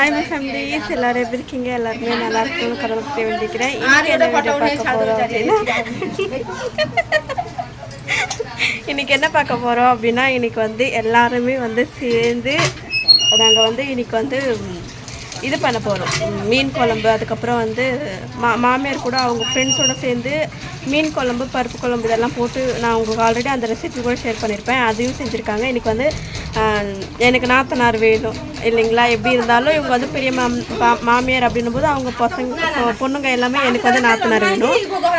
Hi my families எல்லாரும் எப்படி இருக்கீங்க எல்லாருமே நல்லா இருக்கணும்னு கடவுளுக்கு வேண்டிக்கிறேன் இன்னைக்கு என்ன வீடியோ பார்க்க போகிறோம் அப்படின்னா இன்னைக்கு என்ன பார்க்க போகிறோம் அப்படின்னா இன்னைக்கு வந்து எல்லாருமே வந்து சேர்ந்து நாங்கள் வந்து இன்னைக்கு வந்து இது பண்ண போகிறோம் மீன் குழம்பு அதுக்கப்புறம் வந்து மா மாமியார் கூட அவங்க ஃப்ரெண்ட்ஸோட சேர்ந்து மீன் குழம்பு பருப்பு குழம்பு இதெல்லாம் போட்டு நான் உங்களுக்கு ஆல்ரெடி அந்த ரெசிபி கூட ஷேர் பண்ணியிருப்பேன் அதையும் செஞ்சுருக்காங்க. இன்றைக்கி வந்து எனக்கு நாத்தனார் வேணும். இல்லைங்களா? எப்படி இருந்தாலும் இவங்க வந்து பெரிய மாம் பா- மாமியார் அப்படின்னும் போது அவங்க பசங்க பொண்ணுங்க எல்லாமே எனக்கு வந்து நாத்தனார் வேணும்.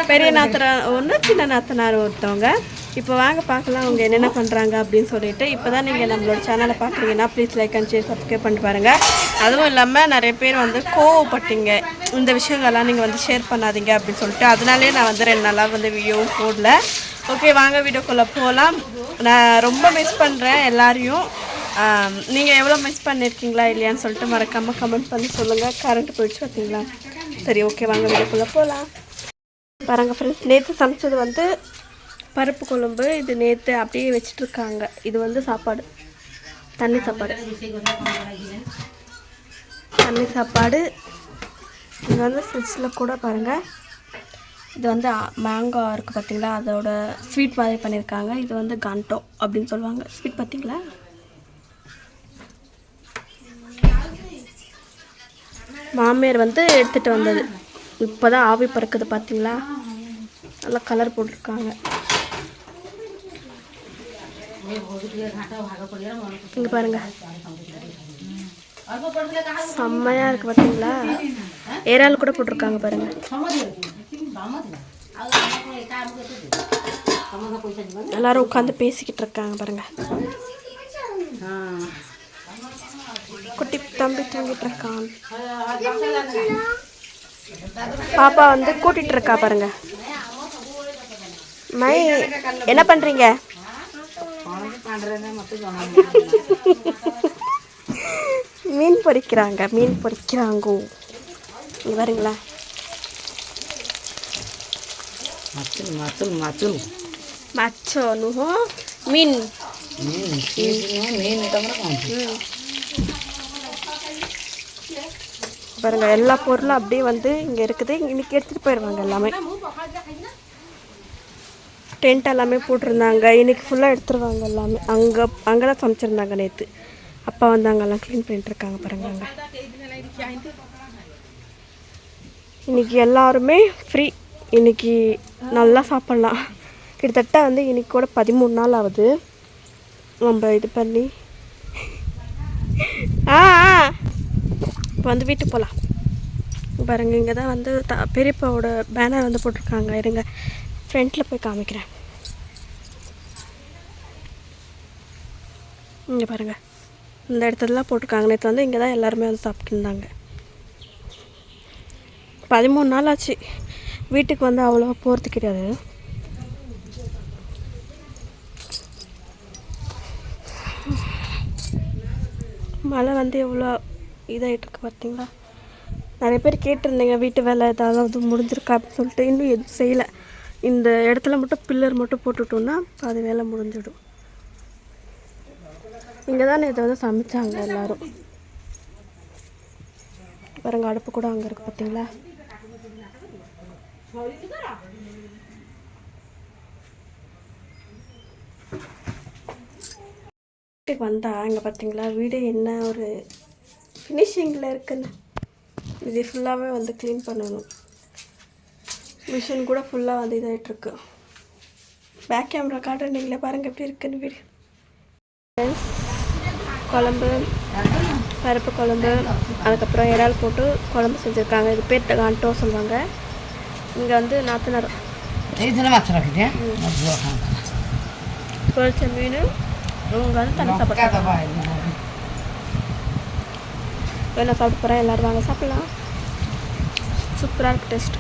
பெரிய நாத்தனார் ஒன்று சின்ன நாத்தனார் ஒருத்தவங்க. இப்போ வாங்க பார்க்கலாம் அவங்க என்னென்ன பண்ணுறாங்க அப்படின்னு சொல்லிட்டு. இப்போ தான் நீங்கள் நம்மளோட சேனலை பார்க்குறீங்கன்னா please like and share subscribe பண்ணிட்டு பாருங்கள் அதுவும் இல்லாமல் நிறைய பேர் வந்து கோவப்பட்டீங்க. இந்த விஷயங்கள்லாம் நீங்கள் வந்து ஷேர் பண்ணாதீங்க அப்படின்னு சொல்லிட்டு அதனாலே நான் வந்து ரெண்டு நாளாக வந்து வீடியோவும் போடல. ஓகே வாங்க வீடியோக்குள்ளே போகலாம் நான் ரொம்ப மிஸ் பண்ணுறேன் எல்லாரையும். நீங்கள் எவ்வளோ மிஸ் பண்ணியிருக்கீங்களா இல்லையான்னு சொல்லிட்டு மறக்காமல் கமெண்ட் பண்ணி சொல்லுங்கள் கரண்ட் போயிடுச்சு பார்த்தீங்களா? சரி ஓகே வாங்க வீடியோக்குள்ளே போகலாம் பாருங்கள் ஃப்ரெண்ட்ஸ் நேற்று சமைச்சது வந்து பருப்பு குழம்பு. இது நேற்று அப்படியே வச்சுட்டு இருக்காங்க. இது வந்து சாப்பாடு. தண்ணி சாப்பாடு. தண்ணி சாப்பாடு. இது வந்து ஃப்ரிட்ஜில் கூட பாருங்கள் இது வந்து மேங்கோ இருக்குது பார்த்தீங்களா அதோட ஸ்வீட் மாதிரி பண்ணியிருக்காங்க இது வந்து கண்டோ அப்படின்னு சொல்லுவாங்க. ஸ்வீட் பார்த்தீங்களா மாமியார் வந்து எடுத்துகிட்டு வந்தது. இப்போ தான் ஆவி பறக்குது பார்த்தீங்களா நல்லா கலர் போட்டிருக்காங்க. இங்கே பாருங்கள் செம்மையா இருக்கு பார்த்தீங்களா ஏறால் கூட போட்டிருக்காங்க பாருங்க. எல்லாரும் உட்காந்து பேசிக்கிட்டு இருக்காங்க பாருங்க. குட்டி தம்பி தூங்கிட்டு இருக்கான். பாப்பா வந்து கூட்டிட்டு இருக்கா பாருங்க. மை என்ன பண்றீங்க? மீன் பொரிக்கிறாங்க மீன் பொரிக்கிறாங்கோ இங்க பாருங்களா itu mereka. ம். பாருங்க எல்லா பொருளும் அப்படியே வந்து இங்க இருக்குது. இன்னைக்கு எடுத்துட்டு போயிடுவாங்க எல்லாமே. டென்ட் எல்லாமே போட்டிருந்தாங்க. இன்னைக்கு ஃபுல்லாக எடுத்துருவாங்க எல்லாமே. அங்கே அங்கே தான் சமைச்சிருந்தாங்க நேற்று அப்பா வந்து அங்கெல்லாம் க்ளீன் பண்ணிட்டு இருக்காங்க பாருங்க அங்கே. இன்னைக்கு எல்லாருமே ஃப்ரீ இன்னைக்கு நல்லா சாப்பிட்லாம். கிட்டத்தட்ட வந்து இன்னைக்கு கூட பதிமூணு நாள் ஆகுது. நம்ம இது பண்ணி. ஆ ஆ. இப்போ வந்து வீட்டுக்கு போகலாம் பாருங்க இங்கே தான் வந்து த பெரியப்பாவோட பேனர் வந்து போட்டிருக்காங்க. இருங்க ஃப்ரண்ட்டில் போய் காமிக்கிறேன். இங்கே பாருங்கள் இந்த இடத்துலலாம் போட்டிருக்காங்க. நேற்று வந்து இங்கே தான் எல்லாருமே வந்து சாப்பிட்டுருந்தாங்க. பதிமூணு நாள் ஆச்சு. வீட்டுக்கு வந்து அவ்வளோவா போகிறது கிடையாது. மழை வந்து எவ்வளோ இதாகிட்டு பார்த்தீங்களா? நிறைய பேர் கேட்டிருந்தீங்க வீட்டு வேலை ஏதாவது முடிஞ்சிருக்கா அப்படின்னு சொல்லிட்டு. இன்னும் எதுவும் செய்யலை. இந்த இடத்துல மட்டும் பில்லர் மட்டும் போட்டுட்டோம்னா பாதி வேலை முடிஞ்சிடும். இங்கே தான் இதை வந்து சமைச்சாங்க எல்லாரும். பாருங்க அடுப்பு கூட அங்கே இருக்குது பார்த்தீங்களா வீட்டுக்கு வந்தா இங்கே பார்த்தீங்களா வீடு என்ன ஒரு ஃபினிஷிங்கில் இருக்குன்னு. இது ஃபுல்லாகவே வந்து க்ளீன் பண்ணணும். மிஷின் கூட ஃபுல்லாக வந்து இதாகிட்டுருக்கு பேக் கேமரா காட்டுறீங்களே பாருங்கள் எப்படி இருக்குன்னு வீடு ஃப்ரெண்ட்ஸ் குழம்பு பருப்பு குழம்பு அதுக்கப்புறம் இறால் போட்டு குழம்பு செஞ்சுருக்காங்க. இது பேர் காண்டோ சொல்லுவாங்க. இங்கே வந்து நாத்தனார். பொரிச்ச மீன். இவங்க வந்து தண்ணி சாப்பாடு. ini? நான் சாப்பிட்டு போகிறேன் எல்லோரும் வாங்க சாப்பிட்லாம். சூப்பராக இருக்கு டேஸ்ட்.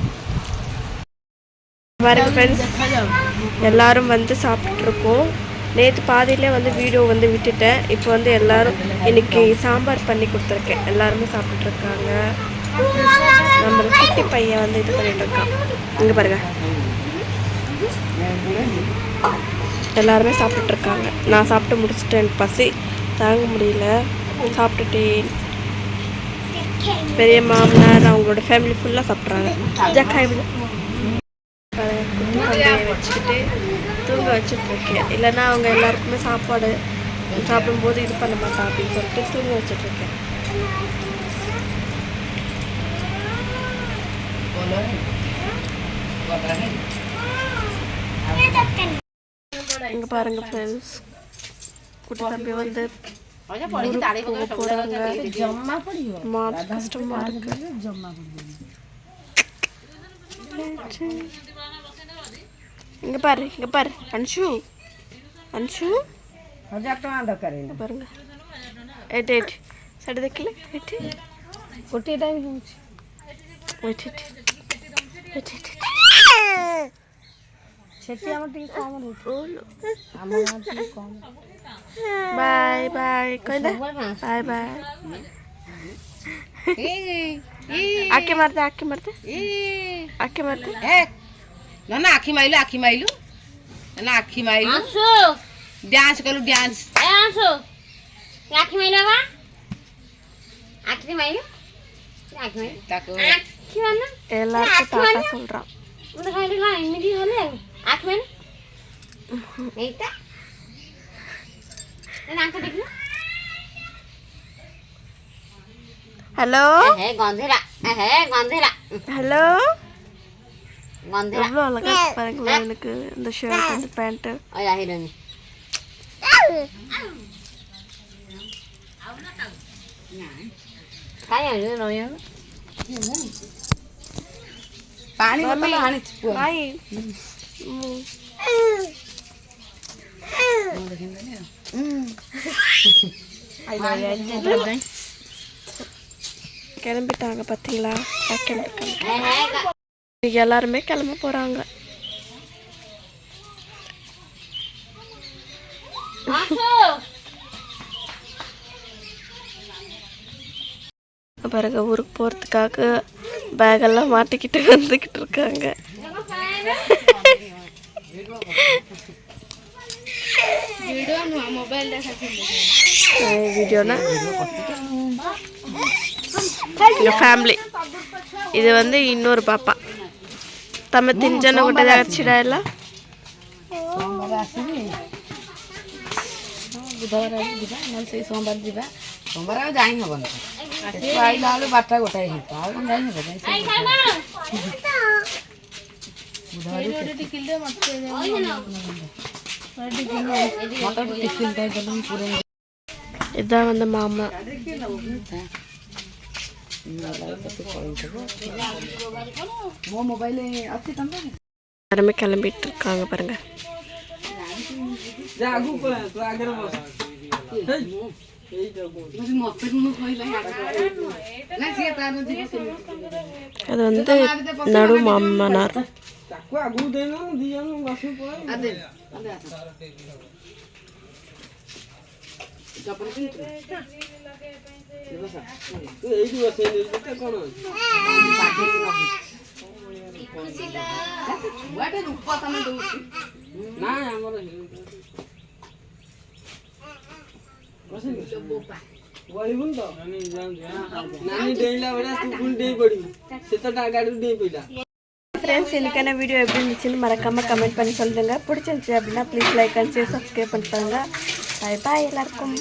பாருங்க ஃப்ரெண்ட்ஸ் எல்லாரும் வந்து சாப்பிட்ருக்கோம் நேற்று பாதியிலே வந்து வீடியோ வந்து விட்டுட்டேன். இப்போ வந்து எல்லாரும் இன்னைக்கு சாம்பார் பண்ணி கொடுத்துருக்கேன். எல்லாருமே சாப்பிட்ருக்காங்க நம்ம குட்டி பையன் வந்து இது பண்ணிட்டு இருக்கான். இங்கே பாருங்க. எல்லாருமே சாப்பிட்டுட்ருக்காங்க நான் சாப்பிட்டு முடிச்சிட்டேன். எனக்கு பசி தாங்க முடியல. சாப்பிட்டுட்டேன். பெரிய மாமனார் அவங்களோட ஃபேமிலி ஃபுல்லாக சாப்பிட்றாங்க ஜக்காய் குட்டி வச்சுக்கிட்டு தூங்க வச்சுட்டு இருக்கேன் இல்லைன்னா அவங்க எல்லாருக்குமே சாப்பாடு சாப்பிடும்போது இது பண்ண மாட்டான் அப்படின்னு சொல்லிட்டு தூங்க வச்சுட்டு இருக்கேன் இங்க பாருங்க ஃப்ரெண்ட்ஸ் குட்டி தம்பி வந்து போக போறாங்க. மார்க் கஷ்டமா இருக்கு. இங்கே பாரு இங்கே பாரு அன்ஷு அன்ஷு பாருங்க எட்டு எட்டு சட்டு தெக்கல எட்டு ஒட்டி டைம் போச்சு எட்டு எட்டு எட்டு எட்டு সেটি আমার থেকে কম আমার থেকে কম বাই বাই কই দে বাই বাই आके मारते आके मारते आके मारते না না আখি মাইলু আখি মাইলু। না আখি মাইলু। আসো ডান্স করু ডান্স এ আসো আখি মাইলু বাবা আখি মাইলু? আখি মাইলু। তাকো আখি মাইলু? এলা তো টাটা সলরা উনি খাইলে খাই এমনি হলে আখি মাইলু? এইটা? না আঁকা দেখি হ্যালো হ্যাঁ গন্ধেরা হ্যাঁ গন্ধেরা হ্যালো হ্যাঁ, எவ்வளோ அழகாக இருக்கு பாருங்களா எனக்கு இந்த ஷர்ட் இந்த பேண்ட்டு கிளம்பிட்டாங்க பார்த்தீங்களா எல்லாருமே கிளம்ப போறாங்க. பாருங்க ஊருக்கு போறதுக்காக பேக் எல்லாம் மாட்டிக்கிட்டு வந்துகிட்டு இருக்காங்க. வீடியோனா? ஃபேமிலி இது வந்து இன்னொரு பாப்பா. ତମେ ତିନି ଜଣ ଗୋଟେ ଜାଗା ଛିଡ଼ା ହେଲା ସୋମବାର ଆସିବି ବୁଧବାର ଯିବା ନହେଲେ ସେଇ ସୋମବାର ଯିବା ସୋମବାର ଯାଇ ହେବନି ସେଠୁ ଆଇଲା எல்லாருமே கிளம்பிட்டு இருக்காங்க பாருங்க. அது வந்து நடு மாமனார். பாருங்க ମତେ ମୁଁ କହିଲା ନା ସିଏ ତାର ଯିବ ସେମିତି அது வந்து நடு மாமனார் ଆଦେ ଆଦେ ଆସ ଚପଲ ପିନ୍ଧୁ ଛୁଆଟେ ରୂପ ତମେ ଦଉଛି ஃப்ரெண்ட்ஸ் இன்னைக்கான வீடியோ எப்படி இருந்துச்சுன்னு மறக்காம கமெண்ட் பண்ணி சொல்லுங்க பிடிச்சிருந்துச்சு அப்படின்னா please like and share subscribe பண்ணிட்டாங்க பாய் பாய் எல்லாருக்கும்